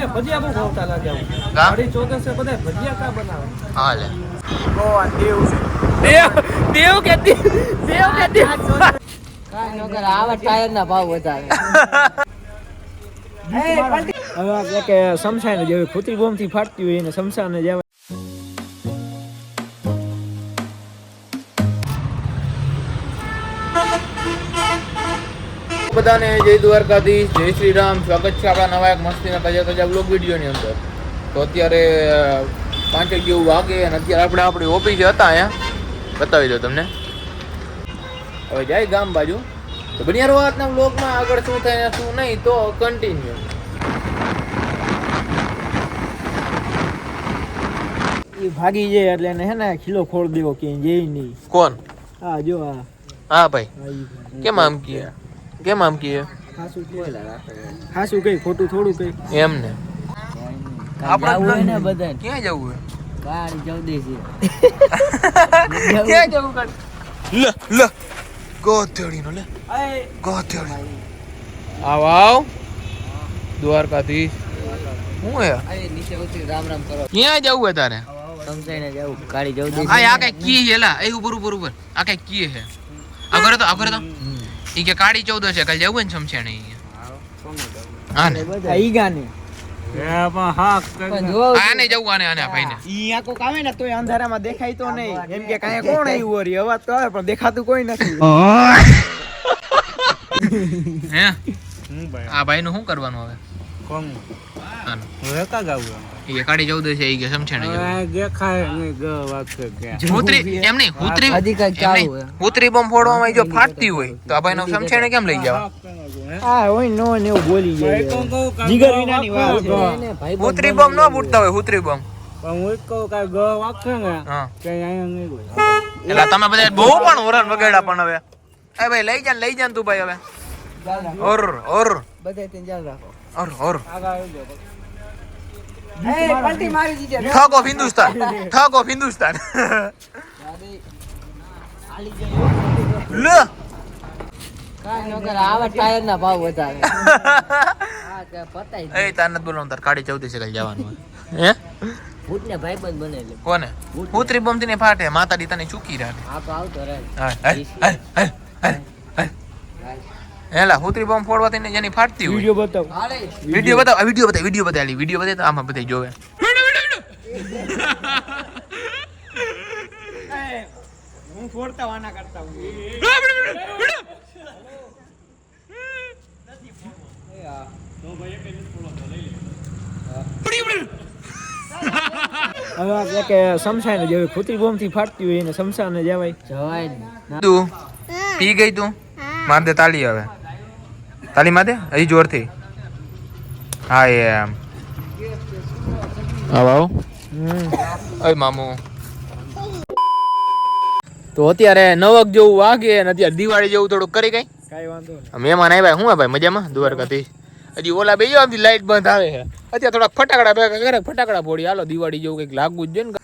તમને ભજીયા બહુ ભાવતા લાગે? અઢી ચોદસે બધા ભજીયા કા બનાવે? હા લે. દેવ દેવ કે દેવ દેવ કે દેવ કાંઈ ન કરે આવા ટાયર ના ભાવ વધારે. હવે આપણે કે સમસાને જેવી ખોટી બોમ્બથી ફાટતી હોય એને સમસાને જેવા બધાને જય દ્વારકાધીશ જય શ્રી રામ સ્વાગત છે આપણા નવા એક મસ્તીના તાજા તાજા બ્લોગ વિડીયોની અંદર. તો અત્યારે પાંચ જેવું વાગે અને અત્યારે આપણે આપણી ઓફિસે હતા અહીંયા. બતાવી દો તમને. હવે જાય ગામ બાજુ. તો બનિયાર વાતના બ્લોગમાં આગળ શું થાય શું નહીં તો કન્ટિન્યુ એ ભાગી જાય એટલે એને હે ને ખીલો ખોડ દેવો કે જઈ નહીં કોણ? હા જો હા હા ભાઈ. કેમ આમ કીએ કેમ આમ કીએ? હાસું કે કઈ ખોટું થોડું કઈ. એમ ને. આપણે ને ક્યાં જવું છે. ક્યાં લ લ. ગોધડી આવ આવ. દ્વારકાધીશ. હું હે? નીચે ઉતરી રામ રામ કરો. ક્યાં જવું હે તારે? સમજાઈને જાવ. ગાડી જલ્દી આ આ કઈ કી હે લા. એ ઉપર ઉપર ઉપર. આ કઈ કી હે આ કરે તો આ કરે તો. ઈ કે કાળી ચૌદ છે કાલ જવું ને સમશે ને. ઈ આ ઈ ગાને. આને જવું આને આને ભાઈને. ઈ આ કોક આવે ને તોય અંધારામાં દેખાય તો નહીં. એમ કે કાંઈ કોણ આવ્યું વળી? અવાજ તો આવે પણ દેખાતું કોઈ નથી. હે? આ ભાઈ? નું શું કરવાનું હવે? આનું. ઈ કે કાળી ચૌદ છે ઈ કે સમશે ને જવું ઉતરી એમ નહીં ઉતરી હજી કાંઈક ચાલુ નહીં. ઉતરી ફોડવામાં જો ફાટતી હોય તો આ ભાઈ સમશે ને કેમ લઈ જાવ? હા હોય નો ને બોલી જાય. જીગર વિનાની વાત છે. એને ભાઈ બંધ ઉતરી બોમ્બ ન ફૂટતા હોય ઉતરી બોમ્બ હા એટલે તમે બધા બહુ પણ ઓરન વગેડા પણ હવે. એ ભાઈ લઈ જા લઈ જા તું ભાઈ હવે. ઓર ઓર. બધે ત્યાં જાળ રાખો. ઓર ઓર. પલટી મારી દીજે ઠગ ઓફ હિન્દુસ્તાન. હિન્દુસ્તાન. લે. આવા ટાયર ના ભાવ વધારે. હા તે. એ તાર નથી બોલવાનું તાર કાઢી ચૌદી કાલે જવાનું હે? ભૂતને ભાઈબંધ બનેલી કોને? ઉતરી બોમ્બ ને ફાટે માતા તને ચૂકી રાખે. આ તો આવતો રહે. હાલ, હાલ, હુતરી બોમ્બ ફોડવાથી ને જેની ફાટતી હોય. વિડિયો બતાવ. વીડિયો વિડિયો બતાવ આ વિડિયો બતાવ વિડિયો બતાવ વિડિયો બતાવ તો આમાં બધા જોવે. હું ફોડતા વાના કરતા હું હવે કે સમસાને જેવી ખુતરી બોમ્બથી ફાટતી હોય એને સમસાને જવાય. જવાય તું પી ગઈ તું? માર દે તાલી હવે. તાલી દે હજી જોરથી? હા એમ. આવ આવ અય મામુ. તો અત્યારે નવક જેવું વાગે અને અત્યારે દિવાળી જેવું થોડુંક કરી કઈ? કાઈ વાંધો મહેમાન આવ્યા. શું ભાઈ? મજામાં? દ્વારકાથી? હજી ઓલા બે જો લાઈટ બંધ આવે છે. અત્યારે થોડા ફટાકડા ભેગા કરે ફટાકડા ફોડી. હાલો દિવાળી જેવું કંઈક લાગવું જ જોઈએ ને.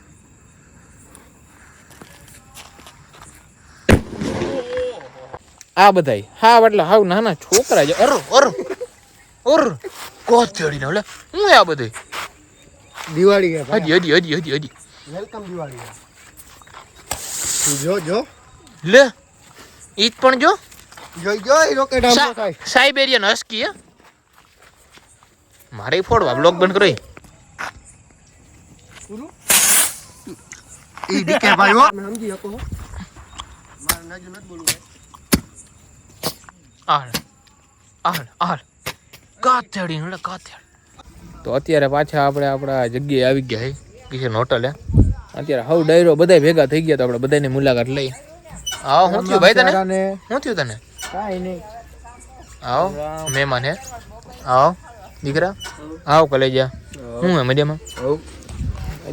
આ બધાય. હા એટલે હાવ નાના છોકરા છે. અર અર અર. કોત ચડીને ઓલે. હું આ બધે દિવાળી ગયા હજી હજી હજી હજી હજી. વેલકમ દિવાળી તું જો જો. લે ઈ પણ જો. જોઈ જો એ રોકેટ આમ થાય. સાઇબેરિયન હસ્કી હે. મારે ફોડવા બ્લોક બંધ કરી ઈ. ડીકે ભાઈ હો. સમજી શકો મારે નાજુ નથી બોલવું. આલ આલ આલ કાથેડી નડે કાથેડ. તો અત્યારે પાછા આપણે આપણા જગ્યાએ આવી ગયા હે. કિશન હોટલે અત્યારે હવ ડાયરો બધા ભેગા થઈ ગયા તો આપણે બધાની મુલાકાત લઈ. આવો શું થયું ભાઈ તને? શું થયું તને? કાંઈ નહીં. આવો મહેમાન હે. આવો દીકરા? આવો કલેજા. હું હે મજામાં?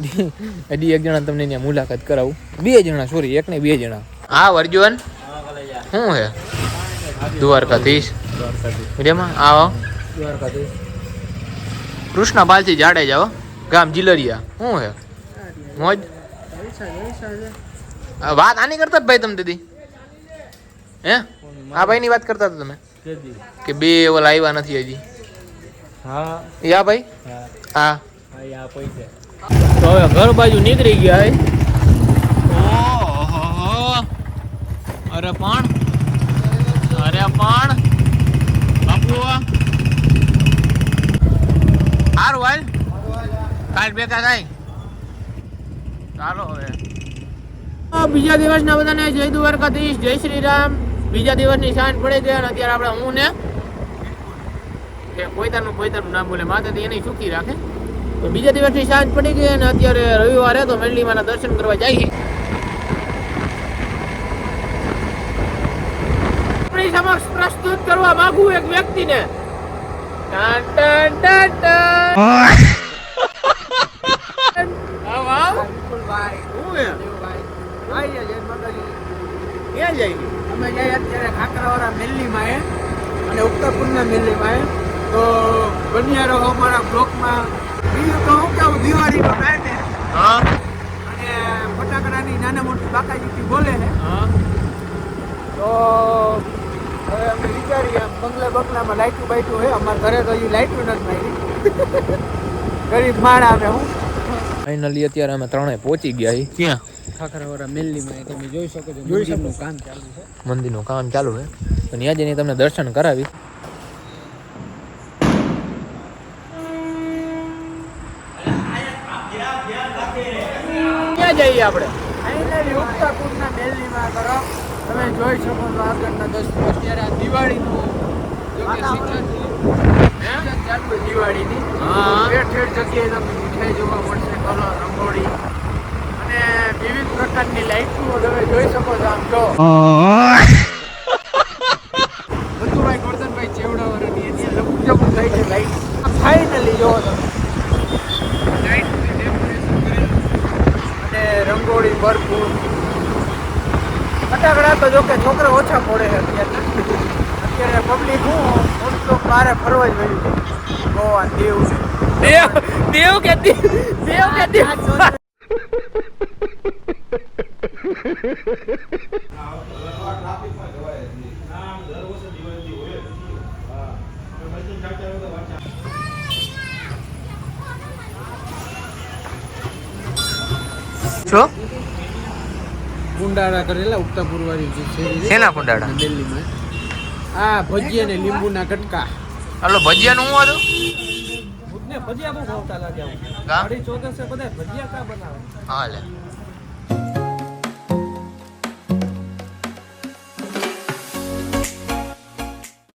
હજી હજી એક જણા તમને ત્યાં મુલાકાત કરાવું. બે જણા સોરી એક ને બે જણા. હા અર્જુન શું હે? દ્વારકાધીશ. આવો. કૃષ્ણ પાલથી જાડે જાઓ ગામ જીલરિયા. શું હે? મોજ? વાત આની કરતા ભાઈ તમે દીદી? હે? આ ભાઈની વાત કરતા હતા તમે? કે બે ઓલા આવ્યા નથી હજી. હા. યા ભાઈ? હા. તો હવે ઘર બાજુ નીકળી ગયા અરે પણ અરે પણ. બાપુ. હારું હાલ. કાલ ભેગા થાય. ચાલો હવે. બીજા દિવસના બધાને જય દ્વારકાધીશ, જય શ્રી રામ બીજા દિવસની સાંજ પડી ગઈ અને અત્યારે આપણે હું ને પોતાનું પોતાનું નામ બોલે માતાજી એને સુખી રાખે. તો બીજા દિવસની સાંજ પડી ગઈ અને અત્યારે રવિવારે તો મેરલીમાના દર્શન કરવા જઈએ સમક્ષ પ્રસ્તુત કરવા માંગુ એક વ્યક્તિને. અમે જઈએ અત્યારે ખાકરાવાળા મેલ્લીમાં અને ઉત્તરપુરના મેલ્લીમાં તો બન્યા રહો અમારા બ્લોકમાં. બીજું તો હું કહું દિવાળીનો ટાઈમ અને ફટાકડાની નાના મોટી બાકાજીથી બોલે છે હા. તો હવે અમે વિચારીએ આમ બંગલા બંગલામાં લાઇટું બાઇટું હોય અમારા ઘરે તો હજી લાઇટું નથી મારી ગરીબ માણા અમે હું. ફાઇનલી અત્યારે અમે ત્રણે પહોંચી ગયા છીએ. ક્યાં? ખાખરાવાળા મેલ્લીમાં તમે જોઈ શકો છો જોઈ શકો. કામ ચાલુ છે. મંદિરનું કામ ચાલુ છે. તો ત્યાં જઈને તમને દર્શન કરાવી. ક્યાં જઈએ આપણે? ફાઇનલી ઉત્તરપુરના મેલ્લીમાં કરો. તમે જોઈ શકો છો આગળના દસ અત્યારે ત્યારે આ દિવાળીનું જો કે ચાલુ દિવાળીની. હા. ઠેર ઠેર જગ્યાએ તમને મીઠાઈ જોવા મળશે કલર રંગોળી અને વિવિધ પ્રકારની લાઇટો તમે જોઈ શકો છો આમ જો બતુભાઈ ગોરધનભાઈ ચેવડાવાળાની એની લપુક જપુક થાય છે લાઈટ ફાઇનલી જોવો તમે લાઇટથી ડેકોરેશન કરેલું અને રંગોળી ભરપૂર ફટાકડા તો જો કે છોકરા ઓછા પડે છે અત્યારે. પબ્લિક હું હું તો બારે ફરવા જ ગયું. ગોવા દેવ છે. દેવ દેવ કે દેવ દેવ કે દેવ છો કુંડાળા કરેલા ઉગતા પુરવારી છે શેના કુંડાળા દિલ્હીમાં. આ ભજીયા ને લીંબુના કટકા. હાલો ભજીયાનું હું હતું? ભજીયા બહુ ખાવતા લાગ્યા ગાડી ચોદસે બધા ભજીયા કા બનાવે? હાલે